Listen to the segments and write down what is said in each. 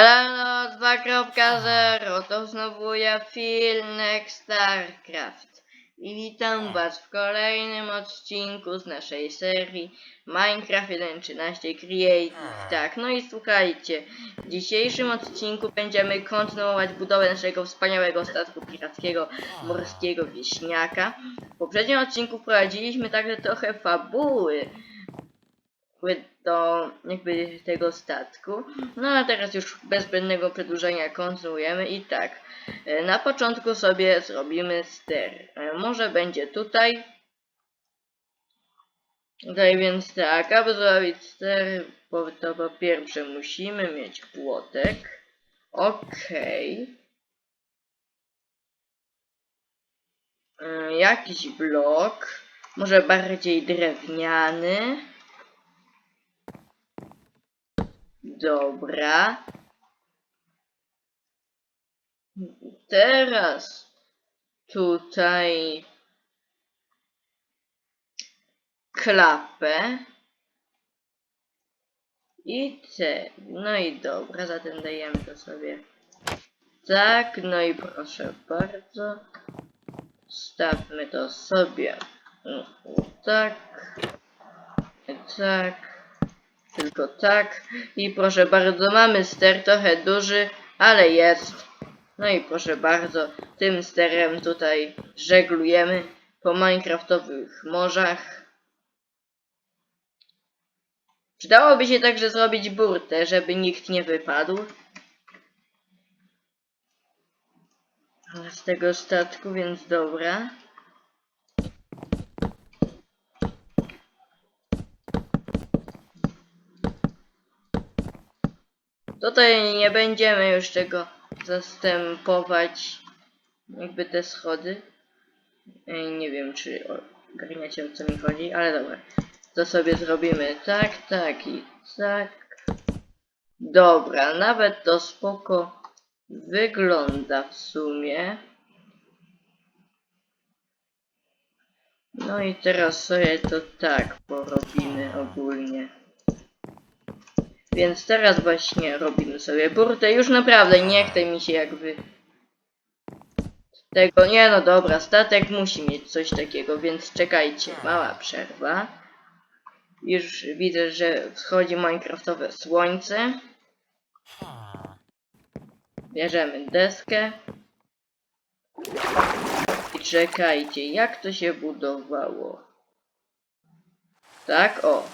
Eleno 2.0 to znowu ja Filnek StarCraft i witam was w kolejnym odcinku z naszej serii Minecraft 1.13 Creative. Tak, no i słuchajcie, w dzisiejszym odcinku będziemy kontynuować budowę naszego wspaniałego statku pirackiego morskiego wieśniaka. W poprzednim odcinku prowadziliśmy także trochę fabuły do jakby tego statku. No a teraz już bez zbędnego przedłużenia kontynuujemy i tak. e, Na początku sobie zrobimy ster. E, Może będzie tutaj. Tutaj więc tak, aby zrobić ster, to po pierwsze musimy mieć płotek. Okej. E, Jakiś blok. Może bardziej drewniany. Dobra. Teraz tutaj klapę. I te. No i dobra, zatem dajemy to sobie. Tak, no i proszę bardzo. Stawmy to sobie. Mm, Tak. Tak. Tylko tak. I proszę bardzo, mamy ster trochę duży, ale jest. No i proszę bardzo, tym sterem tutaj żeglujemy po minecraftowych morzach. Przydałoby się także zrobić burtę, żeby nikt nie wypadł. Z tego statku, więc dobra. Tutaj nie będziemy już tego zastępować, jakby te schody. Ej, Nie wiem, czy ogarniacie o co mi chodzi, ale dobra. To sobie zrobimy tak, tak i tak. Dobra, nawet to spoko wygląda w sumie. No i teraz sobie to tak porobimy ogólnie. Więc teraz właśnie robimy sobie burtę. Już naprawdę nie chce mi się jakby tego. Nie no dobra, statek musi mieć coś takiego, więc czekajcie. Mała przerwa. Już widzę, że wschodzi minecraftowe słońce. Bierzemy deskę. I czekajcie, jak to się budowało? Tak, o.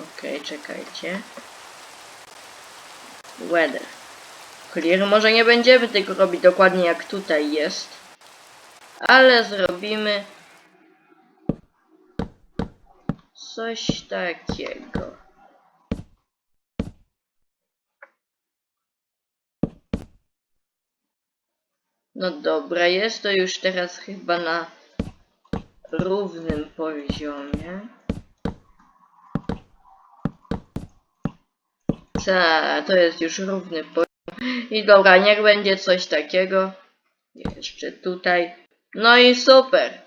Okej, czekajcie. Weather. Clear. Może nie będziemy tego robić dokładnie jak tutaj jest. Ale zrobimy coś takiego. No dobra, jest to już teraz chyba na równym poziomie. Ta, to jest już równy poziom. I dobra, niech będzie coś takiego. Jeszcze tutaj. No i super.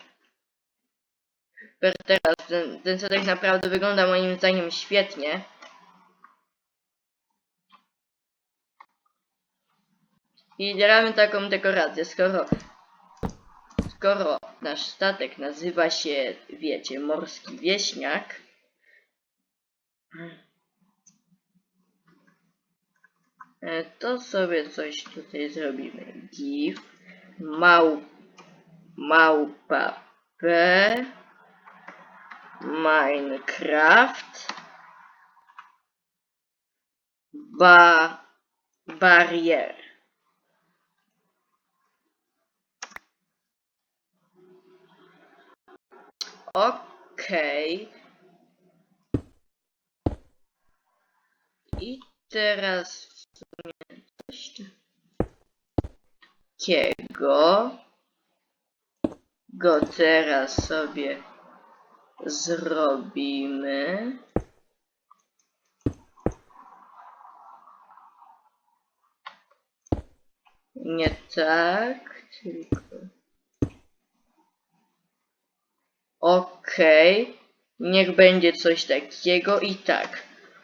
Super, teraz ten, ten statek naprawdę wygląda moim zdaniem świetnie. I gramy taką dekorację, skoro skoro nasz statek nazywa się, wiecie, morski wieśniak, to sobie coś tutaj zrobimy. Gif mał, małpa p Minecraft ba barier. Okej. I teraz takiego. Go teraz sobie zrobimy. Nie tak, tylko. Okej. Niech będzie coś takiego i tak.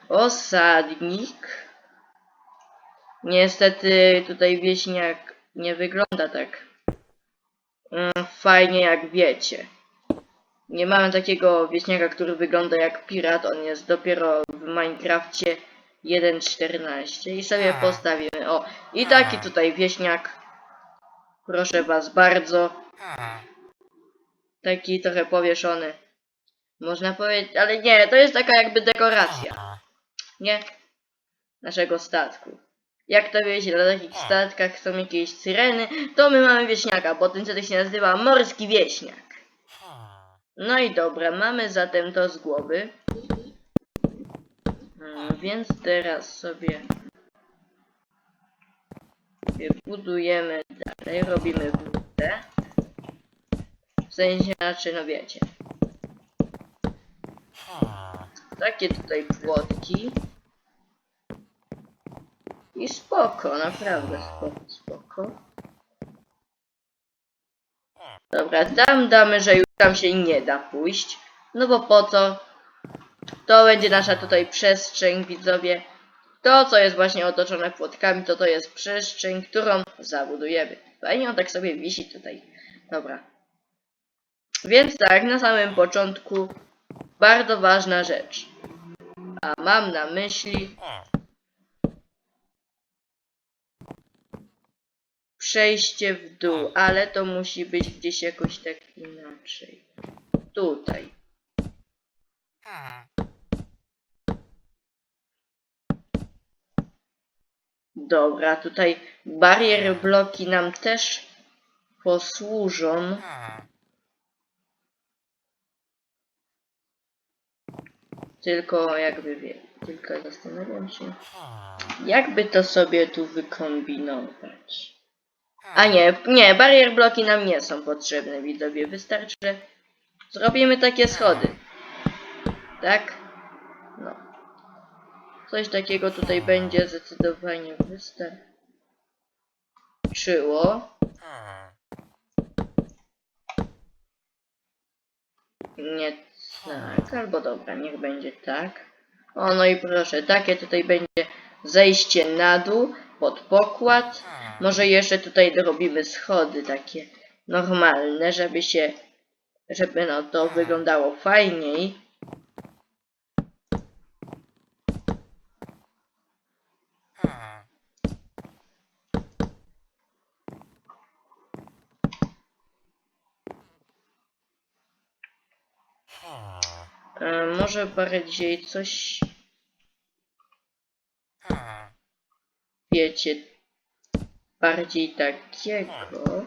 Osadnik. Niestety tutaj wieśniak nie wygląda tak mm, fajnie jak wiecie. Nie mamy takiego wieśniaka, który wygląda jak pirat. On jest dopiero w Minecrafcie 1.14 i sobie postawimy. O, i taki tutaj wieśniak. Proszę was bardzo. Taki trochę powieszony. Można powiedzieć, ale nie, to jest taka jakby dekoracja. Nie? Naszego statku. Jak to wiecie, na takich statkach są jakieś syreny, to my mamy wieśniaka, bo ten statek się nazywa Morski Wieśniak. No i dobra, mamy zatem to z głowy. Więc teraz sobie budujemy dalej, robimy wódę. W sensie, znaczy, no wiecie, takie tutaj płotki. I spoko, naprawdę spoko, spoko. Dobra, tam damy, że już tam się nie da pójść. No bo po co? To będzie nasza tutaj przestrzeń, widzowie. To, co jest właśnie otoczone płotkami, to to jest przestrzeń, którą zabudujemy. Fajnie on tak sobie wisi tutaj. Dobra. Więc tak, na samym początku bardzo ważna rzecz. A mam na myśli przejście w dół, ale to musi być gdzieś jakoś tak inaczej. Tutaj. Dobra, tutaj barier bloki nam też posłużą. Tylko jakby wie, tylko zastanawiam się, jakby to sobie tu wykombinować. A nie, nie, barier bloki nam nie są potrzebne, widzowie. Wystarczy, że zrobimy takie schody. Tak? No. Coś takiego tutaj będzie zdecydowanie wystarczyło. Nie tak, albo dobra, niech będzie tak. O, no i proszę, takie tutaj będzie zejście na dół, pod pokład. Może jeszcze tutaj dorobimy schody takie normalne, żeby się, żeby no to wyglądało fajniej. E, może bardziej coś, wiecie, bardziej takiego.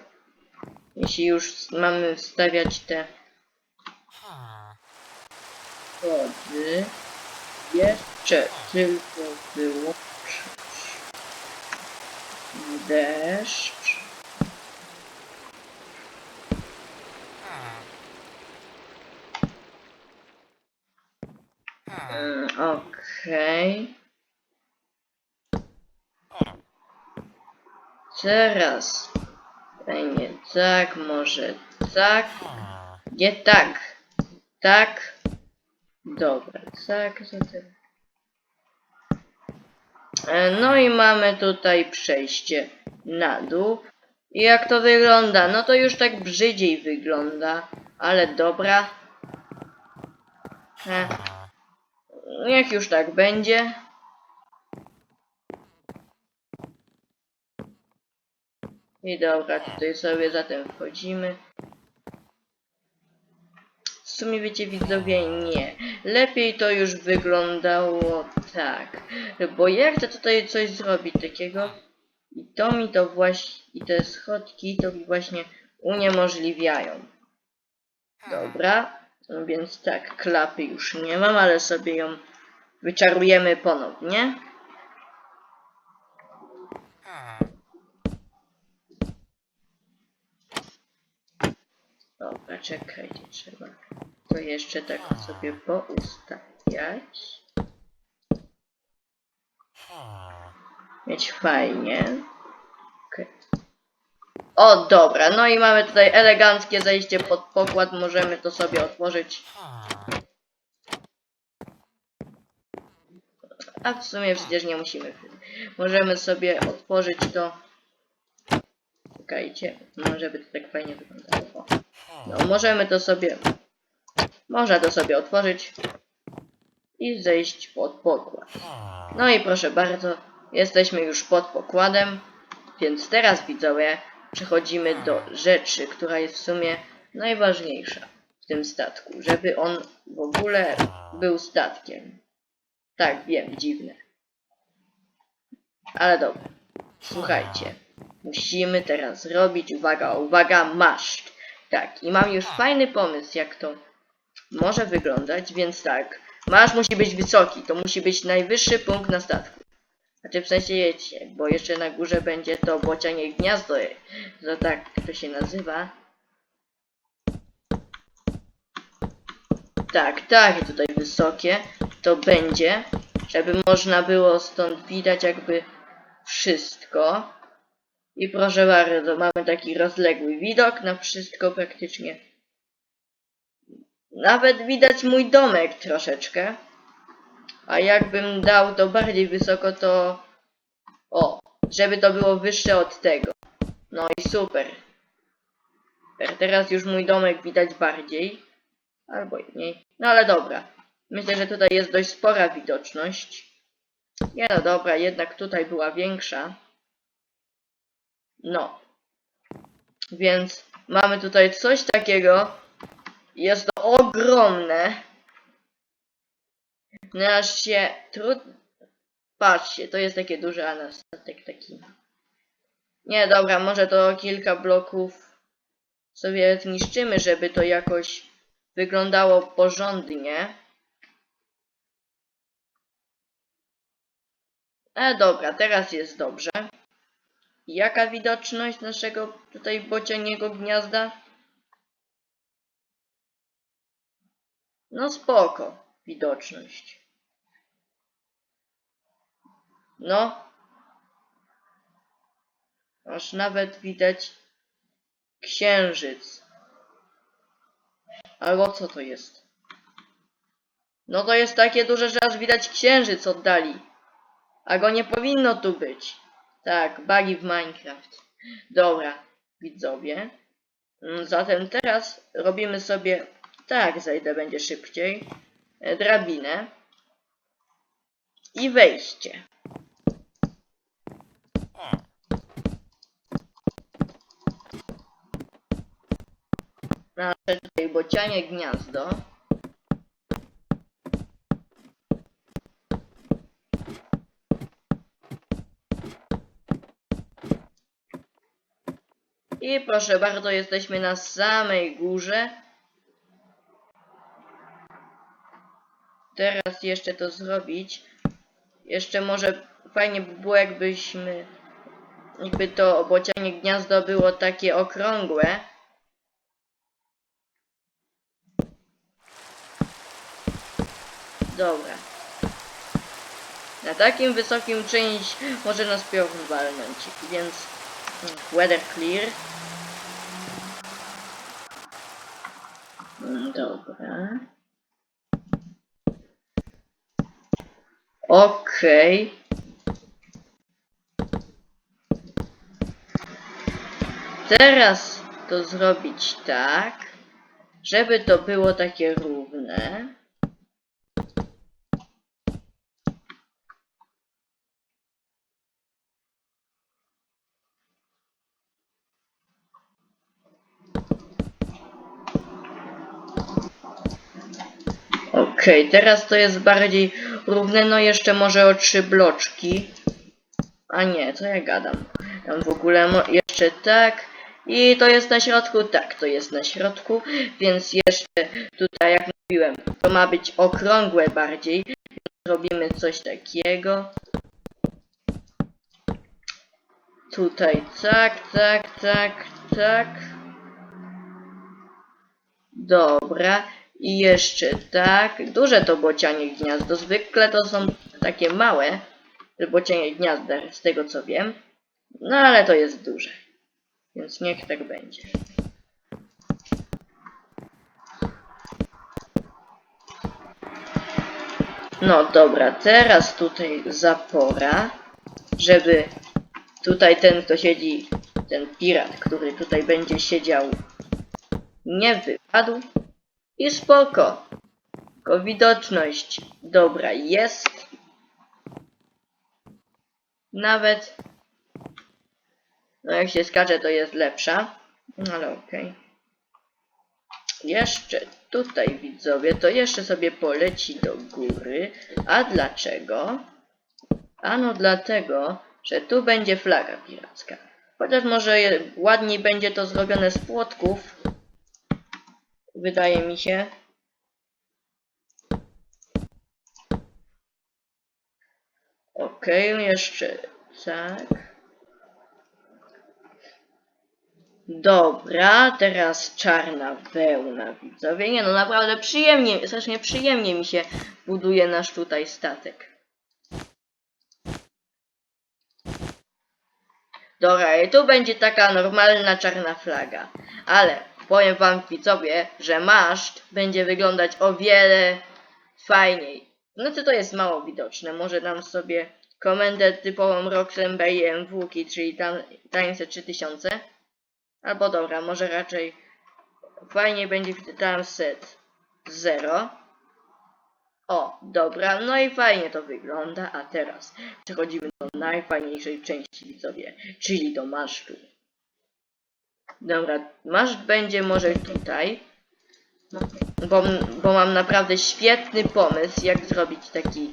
Jeśli już mamy wstawiać te schody, jeszcze tylko wyłączyć deszcz. Mm, Okej. Teraz. Nie tak, może tak. Nie tak. Tak. Dobra, tak, zatem. No i mamy tutaj przejście na dół. I jak to wygląda? No to już tak brzydziej wygląda, ale dobra. E, Niech już tak będzie. I dobra, tutaj sobie zatem wchodzimy. W sumie wiecie widzowie, nie. Lepiej to już wyglądało tak. Bo ja chcę tutaj coś zrobić takiego. I to mi to właśnie, i te schodki to mi właśnie uniemożliwiają. Dobra, no więc tak, klapy już nie mam, ale sobie ją wyczarujemy ponownie. Dobra, czekajcie, trzeba to jeszcze tak sobie poustawiać. Mieć fajnie. Okej. O, dobra, no i mamy tutaj eleganckie zejście pod pokład, możemy to sobie otworzyć. A w sumie przecież nie musimy. możemy sobie otworzyć to. Czekajcie, no żeby to tak fajnie wyglądało. No, możemy to sobie. Można to sobie otworzyć i zejść pod pokład. No i proszę bardzo, jesteśmy już pod pokładem, więc teraz widzowie przechodzimy do rzeczy, która jest w sumie najważniejsza w tym statku, żeby on w ogóle był statkiem. Tak, wiem, dziwne. Ale dobra. Słuchajcie. Musimy teraz zrobić, uwaga, uwaga, maszt. Tak, i mam już fajny pomysł, jak to może wyglądać, więc tak. Maszt musi być wysoki, to musi być najwyższy punkt na statku. Znaczy w sensie jedźcie, bo jeszcze na górze będzie to bocianie gniazdo, to tak to się nazywa. Tak, tak, tutaj wysokie to będzie, żeby można było stąd widać jakby wszystko. I proszę bardzo, mamy taki rozległy widok na wszystko praktycznie. Nawet widać mój domek troszeczkę. A jakbym dał to bardziej wysoko, to... O, żeby to było wyższe od tego. No i super. Teraz już mój domek widać bardziej. Albo mniej. No ale dobra. Myślę, że tutaj jest dość spora widoczność. Nie no dobra, jednak tutaj była większa. No. Więc mamy tutaj coś takiego. Jest to ogromne. No aż się trud... Patrzcie, to jest takie duże, a na statek taki... Nie, dobra, może to kilka bloków sobie zniszczymy, żeby to jakoś wyglądało porządnie. E, dobra, teraz jest dobrze. Jaka widoczność naszego tutaj bocianiego gniazda? No spoko, widoczność. No. Aż nawet widać księżyc. Albo co to jest? No to jest takie duże, że aż widać księżyc oddali. A go nie powinno tu być. Tak, bugi w Minecraft. Dobra, widzowie. Mm, Zatem teraz robimy sobie... Tak, zajdę będzie szybciej. e, Drabinę. I wejście. Nasze tutaj bocianie gniazdo. Proszę bardzo, jesteśmy na samej górze. Teraz jeszcze to zrobić. Jeszcze może fajnie by było, jakbyśmy, jakby to bocianie gniazdo było takie okrągłe. Dobra. Na takim wysokim czymś może nas piorun walnąć, więc weather clear. Dobra. Okej. Teraz to zrobić tak, żeby to było takie równe. Okej, teraz to jest bardziej równe, no jeszcze może o trzy bloczki. A nie, co ja gadam? Tam w ogóle jeszcze tak. I to jest na środku, tak, to jest na środku, więc jeszcze tutaj, jak mówiłem, to ma być okrągłe bardziej. Zrobimy coś takiego. Tutaj tak, tak, tak, tak. Dobra. I jeszcze tak. Duże to bocianie gniazdo. Zwykle to są takie małe. Bocianie gniazda, z tego co wiem. No ale to jest duże. Więc niech tak będzie. No dobra, teraz tutaj zapora. żeby tutaj ten, kto siedzi, ten pirat, który tutaj będzie siedział, nie wypadł. I spoko. Tylko widoczność dobra jest. Nawet no jak się skacze to jest lepsza. No ale okej. Jeszcze tutaj widzowie, to jeszcze sobie poleci do góry. A dlaczego? Ano dlatego, że tu będzie flaga piracka. Chociaż może ładniej będzie to zrobione z płotków. Wydaje mi się. Okej, jeszcze tak. Dobra, teraz czarna wełna, widzowie. Nie no, naprawdę przyjemnie, strasznie przyjemnie mi się buduje nasz tutaj statek. Dobra, i tu będzie taka normalna czarna flaga. Ale powiem wam widzowie, że maszt będzie wyglądać o wiele fajniej. No to to jest mało widoczne. Może dam sobie komendę typową Roxanne MW, czyli tam tańce 3000. Albo dobra, może raczej fajnie będzie tam set 0. O, dobra, no i fajnie to wygląda, a teraz przechodzimy do najfajniejszej części widzowie, czyli do masztu. Dobra, maszt będzie może tutaj, bo, bo mam naprawdę świetny pomysł, jak zrobić taki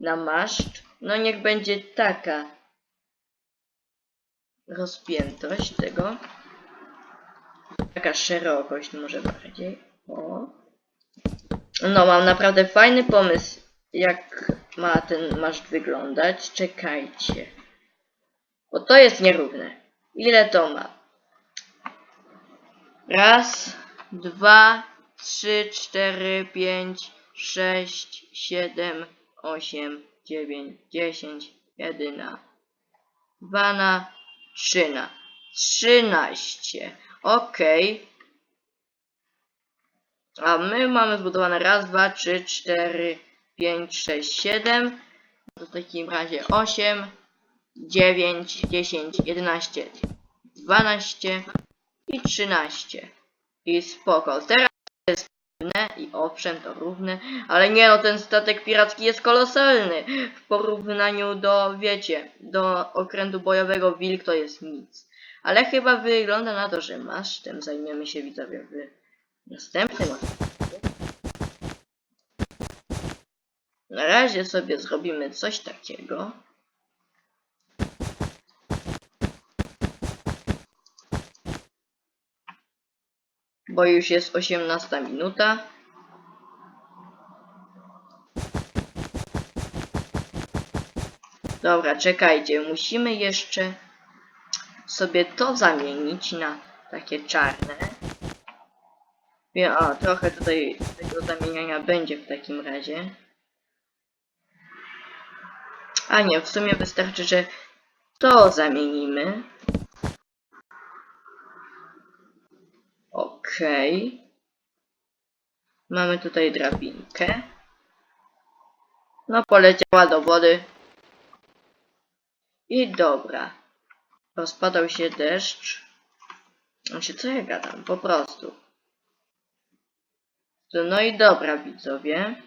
na maszt. No niech będzie taka rozpiętość tego. Taka szerokość może bardziej. O. No, mam naprawdę fajny pomysł, jak ma ten maszt wyglądać. Czekajcie. Bo to jest nierówne. Ile to ma? Raz, dwa, trzy, cztery, pięć, sześć, siedem, osiem, dziewięć, dziesięć, jedyna, dwana, trzyna, trzynaście. Okej. A my mamy zbudowane raz, dwa, trzy, cztery, pięć, sześć, siedem. To w takim razie osiem, dziewięć, dziesięć, jedenaście, dwanaście i trzynaście. I spoko. Teraz jest równe i owszem to równe, ale nie no ten statek piracki jest kolosalny w porównaniu do, wiecie, do okrętu bojowego Wilk to jest nic. Ale chyba wygląda na to, że masz, tym zajmiemy się widzowie w następnym odcinku. Na razie sobie zrobimy coś takiego. Bo już jest 18 minuta. Dobra, czekajcie, musimy jeszcze sobie to zamienić na takie czarne. A trochę tutaj tego zamieniania będzie w takim razie. A nie, w sumie wystarczy, że to zamienimy. Okej. Mamy tutaj drabinkę. No, poleciała do wody. I dobra. Rozpadał się deszcz. Znaczy, co ja gadam? Po prostu. No i dobra, widzowie.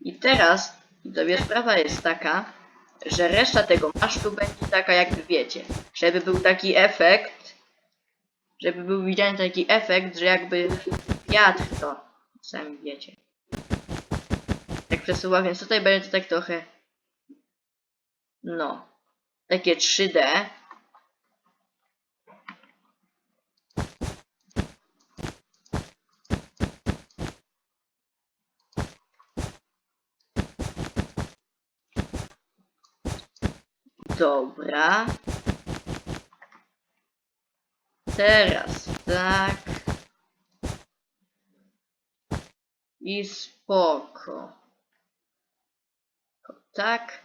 I teraz, widzowie, sprawa jest taka, że reszta tego masztu będzie taka, jak wiecie. Żeby był taki efekt, żeby był widziany taki efekt, że jakby wiatr to, sami wiecie. Tak przesuwa, więc tutaj będzie to tak trochę, no, takie 3D. Dobra. Teraz tak. I spoko. Tak.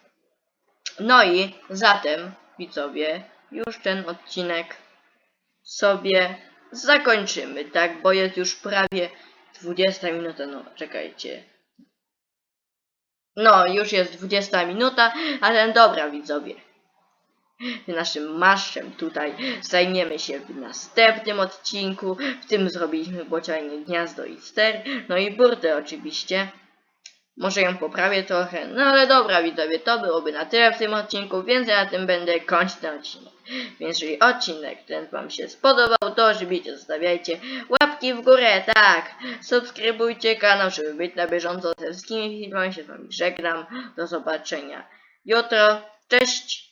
No i zatem, widzowie, już ten odcinek sobie zakończymy, tak? Bo jest już prawie 20 minuta. No, czekajcie. No, już jest 20 minuta, ale dobra widzowie. Naszym marszem tutaj zajmiemy się w następnym odcinku. W tym zrobiliśmy bocianie gniazdo i ster, no i burtę oczywiście. Może ją poprawię trochę, no ale dobra widzowie, to byłoby na tyle w tym odcinku, więc ja na tym będę kończyć ten odcinek. Więc jeżeli odcinek ten wam się spodobał, to oczywiście zostawiajcie łapki w górę, tak, subskrybujcie kanał, żeby być na bieżąco ze wszystkimi filmami, się z wami żegnam, do zobaczenia jutro, cześć!